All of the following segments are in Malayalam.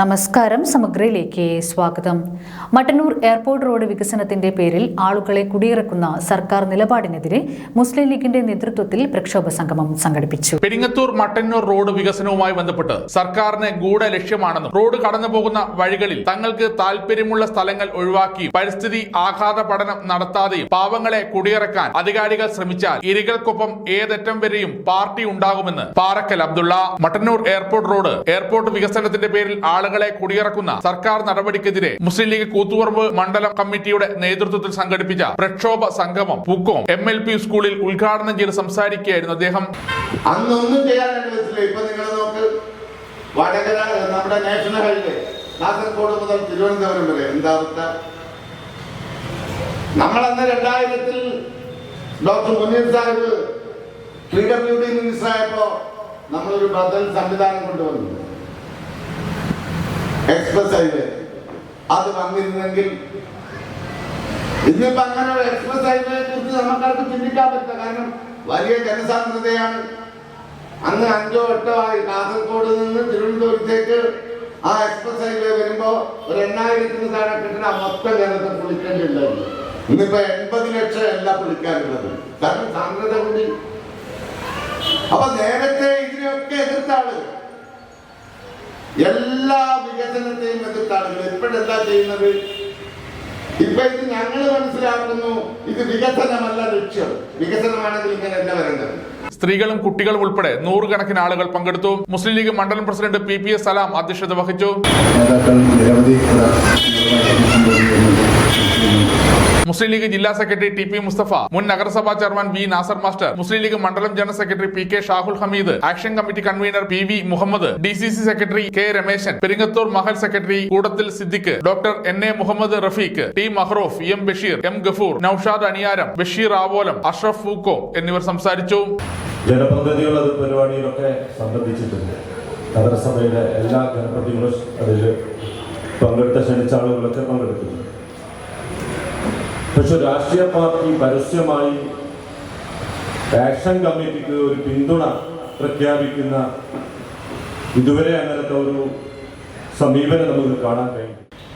നമസ്കാരം സമഗ്രയിലേക്ക് സ്വാഗതം. മട്ടന്നൂർ എയർപോർട്ട് റോഡ് വികസനത്തിന്റെ പേരിൽ ആളുകളെ കുടിയിറക്കുന്ന സർക്കാർ നിലപാടിനെതിരെ മുസ്ലിം ലീഗിന്റെ നേതൃത്വത്തിൽ പ്രക്ഷോഭ സംഗമം സംഘടിപ്പിച്ചു. പെരിങ്ങത്തൂർ മട്ടന്നൂർ റോഡ് വികസനവുമായി ബന്ധപ്പെട്ട് സർക്കാരിന് ഗൂഢ ലക്ഷ്യമാണെന്നും റോഡ് കടന്നു പോകുന്ന വഴികളിൽ തങ്ങൾക്ക് താല്പര്യമുള്ള സ്ഥലങ്ങൾ ഒഴിവാക്കി പരിസ്ഥിതി ആഘാത പഠനം നടത്താതെയും പാവങ്ങളെ കുടിയിറക്കാൻ അധികാരികൾ ശ്രമിച്ചാൽ ഇരകൾക്കൊപ്പം ഏതറ്റം വരെയും പാർട്ടി ഉണ്ടാകുമെന്ന് Parakkal Abdulla. Mattannur airport road airport വികസനത്തിന്റെ പേരിൽ ആളുകളെ കുടിയിറക്കുന്ന സർക്കാർ നടപടിക്കെതിരെ മുസ്ലിം ലീഗ് കൂത്തുപറമ്പ് മണ്ഡലം കമ്മിറ്റിയുടെ നേതൃത്വത്തിൽ സംഘടിപ്പിച്ച പ്രക്ഷോഭ സംഗമം പൂക്കോം എം എൽ പി സ്കൂളിൽ ഉദ്ഘാടനം ചെയ്ത് സംസാരിക്കുകയായിരുന്നു അദ്ദേഹം. അന്നൊന്നും ചെയ്യാൻ അനുവദിച്ചില്ല ഇപ്പൊ നിങ്ങൾ നോക്ക്. വടകര നമ്മുടെ നാഷണൽ ഹൈവേ കാസർഗോഡ് മുതൽ തിരുവനന്തപുരം വരെ. എന്താ അവസ്ഥ? നമ്മളന്ന് രണ്ടായിരത്തിൽ doctor Muneer Sahib P W D minister ആയപ്പോ നമ്മളൊരു ബദൽ സംവിധാനം കൊണ്ടുവന്നു എക്സ്പ്രസ് ഹൈവേ അത് വന്നിരുന്നെങ്കിൽ ഇന്നിപ്പോ അങ്ങനെ എക്സ്പ്രസ് ഹൈവേയെ കുറിച്ച് നമുക്കാർക്ക് ചിന്തിക്കാൻ പറ്റില്ല. കാരണം വലിയ ജനസാന്ദ്രതയാണ്. അന്ന് അഞ്ചോ എട്ടോ ആയി കാസർഗോഡ് നിന്ന് തിരുവനന്തപുരത്തേക്ക് ആ എക്സ്പ്രസ് ഹൈവേ വരുമ്പോ ഒരു എണ്ണായിരത്തിന് താഴെ കിട്ടുന്ന മൊത്തം ജനത്തെ പൊളിക്കേണ്ടിണ്ടായിരുന്നു ഇന്നിപ്പോ എൺപത് ലക്ഷം അല്ല പുളിക്കാനുള്ളത്. കാരണം സാന്ദ്രത കൂടി. അപ്പൊ നേരത്തെ ഇതിനെയൊക്കെ എതിർത്ത ആളുകൾ എല്ലാ വികസനത്തെയും എതിർത്താണ്. ആളുകൾ ഇപ്പോഴെന്താ ചെയ്യുന്നത്? ഇപ്പൊ ഇത് ഞങ്ങൾ മനസ്സിലാക്കുന്നു ഇത് വികസനമല്ല ലക്ഷ്യം. വികസനമാണെങ്കിൽ ഇങ്ങനെയല്ല വരേണ്ടത്. സ്ത്രീകളും കുട്ടികളും ഉൾപ്പെടെ നൂറുകണക്കിന് ആളുകൾ പങ്കെടുത്തു. മുസ്ലിം ലീഗ് മണ്ഡലം president P P S Salam അധ്യക്ഷത വഹിച്ചു. നേതാക്കൾ നിരവധി മുസ്ലിം ലീഗ് ജില്ലാ സെക്രട്ടറി ടി പി മുസ്തഫ മുൻ നഗരസഭാ chairman V Nasar master Muslim League മണ്ഡലം general secretary P K Shahul Hameed action committee convener P V Muhammad D C C secretary K Rameshan Peringathur Mahal secretary Koodathil Siddiq doctor N A Muhammad Rafeeq T Mahroof M Basheer M Gafoor Naushad Aniyaram Basheer Avolam Ashraf Fooko എന്നിവർ സംസാരിച്ചു. ജനപ്രതിനിധികൾ നഗരസഭയിലെ എല്ലാ ജനപ്രതിനിധികളും അതിൽ പങ്കെടുത്ത ക്ഷണിച്ച ആളുകളൊക്കെ പങ്കെടുത്തിട്ടുണ്ട്. പക്ഷെ രാഷ്ട്രീയ പാർട്ടി പരസ്യമായി ആക്ഷൻ കമ്മിറ്റിക്ക് ഒരു പിന്തുണ പ്രഖ്യാപിക്കുന്ന ഇതുവരെ അങ്ങനത്തെ ഒരു സമീപനം നമുക്ക് കാണാൻ കഴിയും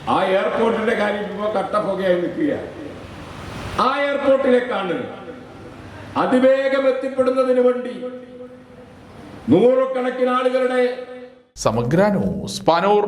ആ എയർപോർട്ടിന്റെ കാര്യം ഇപ്പോൾ കട്ടപ്പുകയായി നിൽക്കുക. ആ എയർപോർട്ടിലേക്കാണ്. അതിവേഗം എത്തിപ്പെടുന്നതിന് വേണ്ടി നൂറുകണക്കിന് ആളുകളുടെ സമഗ്ര ന്യൂസ് പാനൂർ